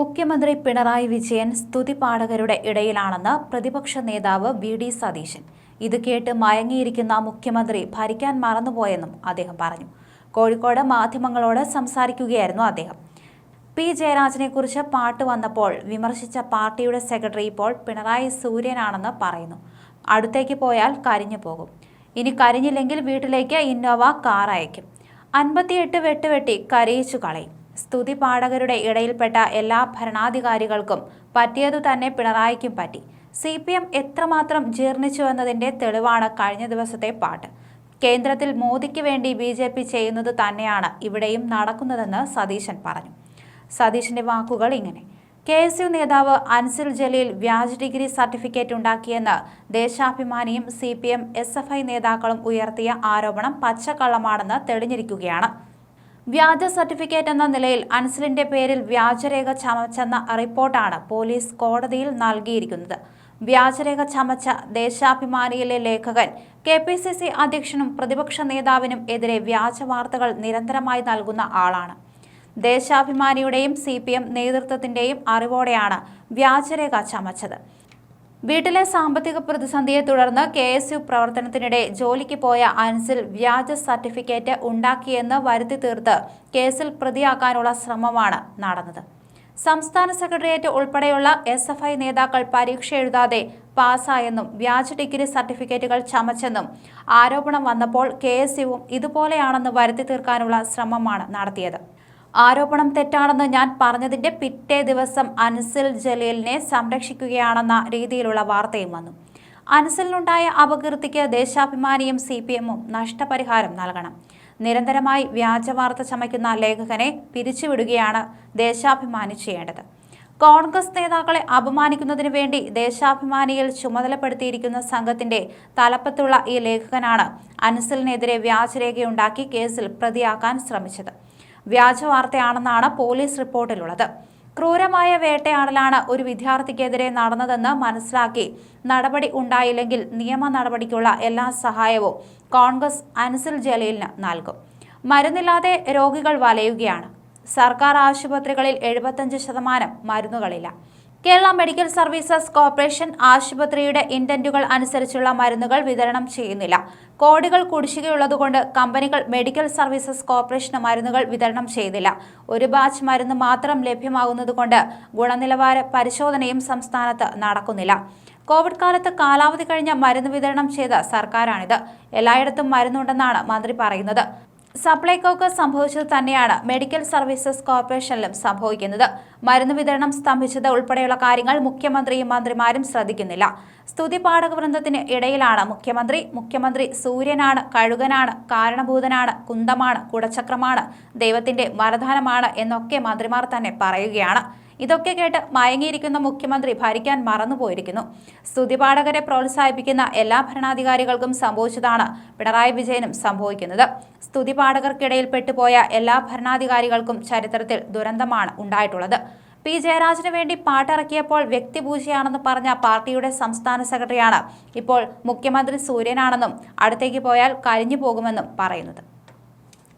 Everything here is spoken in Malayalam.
മുഖ്യമന്ത്രി പിണറായി വിജയൻ സ്തുതി പാഠകരുടെ ഇടയിലാണെന്ന് പ്രതിപക്ഷ നേതാവ് വി ഡി സതീശൻ. ഇത് കേട്ട് മയങ്ങിയിരിക്കുന്ന മുഖ്യമന്ത്രി ഭരിക്കാൻ മറന്നുപോയെന്നും അദ്ദേഹം പറഞ്ഞു. കോഴിക്കോട് മാധ്യമങ്ങളോട് സംസാരിക്കുകയായിരുന്നു അദ്ദേഹം. പി ജയരാജനെക്കുറിച്ച് പാട്ട് വന്നപ്പോൾ വിമർശിച്ച പാർട്ടിയുടെ സെക്രട്ടറി ഇപ്പോൾ പിണറായി സൂര്യനാണെന്ന് പറയുന്നു. അടുത്തേക്ക് പോയാൽ കരിഞ്ഞു പോകും. ഇനി കരിഞ്ഞില്ലെങ്കിൽ വീട്ടിലേക്ക് ഇന്നോവ കാർ അയക്കും അൻപത്തിയെട്ട് വെട്ടുവെട്ടി കരയിച്ചു കളയും. സ്തുതി പാഠകരുടെ ഇടയിൽപ്പെട്ട എല്ലാ ഭരണാധികാരികൾക്കും പറ്റിയതു തന്നെ പിണറായിക്കും പറ്റി. സി പി എം എത്രമാത്രം ജീർണിച്ചുവെന്നതിന്റെ തെളിവാണ് കഴിഞ്ഞ ദിവസത്തെ പാട്ട്. കേന്ദ്രത്തിൽ മോദിക്ക് വേണ്ടി ബി ജെ പി ചെയ്യുന്നത് തന്നെയാണ് ഇവിടെയും നടക്കുന്നതെന്ന് സതീശൻ പറഞ്ഞു. സതീശന്റെ വാക്കുകൾ ഇങ്ങനെ. കെ എസ് യു നേതാവ് അൻസിൽ ജലീൽ വ്യാജ് ഡിഗ്രി സർട്ടിഫിക്കറ്റ് ഉണ്ടാക്കിയെന്ന് ദേശാഭിമാനിയും C P M S F I നേതാക്കളും ഉയർത്തിയ ആരോപണം പച്ചക്കള്ളമാണെന്ന് തെളിഞ്ഞിരിക്കുകയാണ്. വ്യാജ സർട്ടിഫിക്കറ്റ് എന്ന നിലയിൽ അൻസലിന്റെ പേരിൽ വ്യാജരേഖ ചമച്ചെന്ന റിപ്പോർട്ടാണ് പോലീസ് കോടതിയിൽ നൽകിയിരിക്കുന്നത്. വ്യാജരേഖ ചമച്ച ദേശാഭിമാനിയിലെ ലേഖകൻ കെ പി സി സി അധ്യക്ഷനും പ്രതിപക്ഷ നേതാവിനും എതിരെ വ്യാജ വാർത്തകൾ നിരന്തരമായി നൽകുന്ന ആളാണ്. ദേശാഭിമാനിയുടെയും സി പി എം നേതൃത്വത്തിന്റെയും അറിവോടെയാണ് വ്യാജരേഖ ചമച്ചത്. വീട്ടിലെ സാമ്പത്തിക പ്രതിസന്ധിയെ തുടർന്ന് കെ എസ് യു പ്രവർത്തനത്തിനിടെ ജോലിക്ക് പോയ അൻസിൽ വ്യാജ സർട്ടിഫിക്കറ്റ് ഉണ്ടാക്കിയെന്ന് വരുത്തി തീർത്ത് കേസിൽ പ്രതിയാക്കാനുള്ള ശ്രമമാണ് നടന്നത്. സംസ്ഥാന സെക്രട്ടേറിയറ്റ് ഉൾപ്പെടെയുള്ള എസ് എഫ് ഐ നേതാക്കൾ പരീക്ഷ എഴുതാതെ പാസ്സായെന്നും വ്യാജ ഡിഗ്രി സർട്ടിഫിക്കറ്റുകൾ ചമച്ചെന്നും ആരോപണം വന്നപ്പോൾ കെ എസ് യുവും ഇതുപോലെയാണെന്ന് വരുത്തി തീർക്കാനുള്ള ശ്രമമാണ് നടത്തിയത്. ആരോപണം തെറ്റാണെന്ന് ഞാൻ പറഞ്ഞതിന്റെ പിറ്റേ ദിവസം അൻസിൽ ജലീലിനെ സംരക്ഷിക്കുകയാണെന്ന രീതിയിലുള്ള വാർത്തയും വന്നു. അൻസലിനുണ്ടായ അപകീർത്തിക്ക് ദേശാഭിമാനിയും സി പി എമ്മും നഷ്ടപരിഹാരം നൽകണം. നിരന്തരമായി വ്യാജവാർത്ത ചമയ്ക്കുന്ന ലേഖകനെ പിരിച്ചുവിടുകയാണ് ദേശാഭിമാനി ചെയ്യേണ്ടത്. കോൺഗ്രസ് നേതാക്കളെ അപമാനിക്കുന്നതിന് വേണ്ടി ദേശാഭിമാനിയിൽ ചുമതലപ്പെടുത്തിയിരിക്കുന്ന സംഘത്തിന്റെ തലപ്പത്തുള്ള ഈ ലേഖകനാണ് അൻസലിനെതിരെ വ്യാജരേഖയുണ്ടാക്കി കേസിൽ പ്രതിയാക്കാൻ ശ്രമിച്ചത്. വ്യാജ വാർത്തയാണെന്നാണ് പോലീസ് റിപ്പോർട്ടിലുള്ളത്. ക്രൂരമായ വേട്ടയാടലാണ് ഒരു വിദ്യാർത്ഥിക്കെതിരെ നടന്നതെന്ന് മനസ്സിലാക്കി നടപടി ഉണ്ടായില്ലെങ്കിൽ നിയമ നടപടിക്കുള്ള എല്ലാ സഹായവും കോൺഗ്രസ് അൻസിൽ ജലീലിന് നൽകും. മരുന്നില്ലാതെ രോഗികൾ വലയുകയാണ്. സർക്കാർ ആശുപത്രികളിൽ എഴുപത്തഞ്ച് ശതമാനം മരുന്നുകളില്ല. കേരള മെഡിക്കൽ സർവീസസ് കോർപ്പറേഷൻ ആശുപത്രിയുടെ ഇൻഡന്റുകൾ അനുസരിച്ചുള്ള മരുന്നുകൾ വിതരണം ചെയ്യുന്നില്ല. കോടികൾ കുടിശ്ശികയുള്ളതുകൊണ്ട് കമ്പനികൾ മെഡിക്കൽ സർവീസസ് കോർപ്പറേഷന് മരുന്നുകൾ വിതരണം ചെയ്തില്ല ഒരു ബാച്ച് മരുന്ന് മാത്രം ലഭ്യമാകുന്നതുകൊണ്ട് ഗുണനിലവാര പരിശോധനയും സംസ്ഥാനത്ത് നടക്കുന്നില്ല. കോവിഡ് കാലത്ത് കാലാവധി കഴിഞ്ഞ മരുന്ന് വിതരണം ചെയ്ത സർക്കാരാണിത്. എല്ലായിടത്തും മരുന്നുണ്ടെന്നാണ് മന്ത്രി പറയുന്നത്. സപ്ലൈകോക്ക് സംഭവിച്ചത് തന്നെയാണ് മെഡിക്കൽ സർവീസസ് കോർപ്പറേഷനിലും സംഭവിക്കുന്നത്. മരുന്ന് വിതരണം സ്തംഭിച്ചത് ഉൾപ്പെടെയുള്ള കാര്യങ്ങൾ മുഖ്യമന്ത്രിയും മന്ത്രിമാരും ശ്രദ്ധിക്കുന്നില്ല. സ്തുതി പാഠക വൃന്ദത്തിന് ഇടയിലാണ് മുഖ്യമന്ത്രി. മുഖ്യമന്ത്രി സൂര്യനാണ് കഴുകനാണ് കാരണഭൂതനാണ് കുന്തമാണ് കുടച്ചക്രമാണ് ദൈവത്തിന്റെ വരദാനമാണ് എന്നൊക്കെ മന്ത്രിമാർ തന്നെ പറയുകയാണ്. ഇതൊക്കെ കേട്ട് മയങ്ങിയിരിക്കുന്ന മുഖ്യമന്ത്രി ഭരിക്കാൻ മറന്നുപോയിരിക്കുന്നു. സ്തുതിപാഠകരെ പ്രോത്സാഹിപ്പിക്കുന്ന എല്ലാ ഭരണാധികാരികൾക്കും സംഭവിച്ചതാണ് പിണറായി വിജയനും സംഭവിക്കുന്നത്. സ്തുതിപാഠകർക്കിടയിൽ പെട്ടുപോയ എല്ലാ ഭരണാധികാരികൾക്കും ചരിത്രത്തിൽ ദുരന്തമാണ് ഉണ്ടായിട്ടുള്ളത്. പി. ജയരാജന് വേണ്ടി പാട്ടിറക്കിയപ്പോൾ വ്യക്തിപൂജയാണെന്ന് പറഞ്ഞ പാർട്ടിയുടെ സംസ്ഥാന സെക്രട്ടറിയാണ് ഇപ്പോൾ മുഖ്യമന്ത്രി സൂര്യനാണെന്നും അടുത്തേക്ക് പോയാൽ കരിഞ്ഞു പോകുമെന്നും പറയുന്നത്.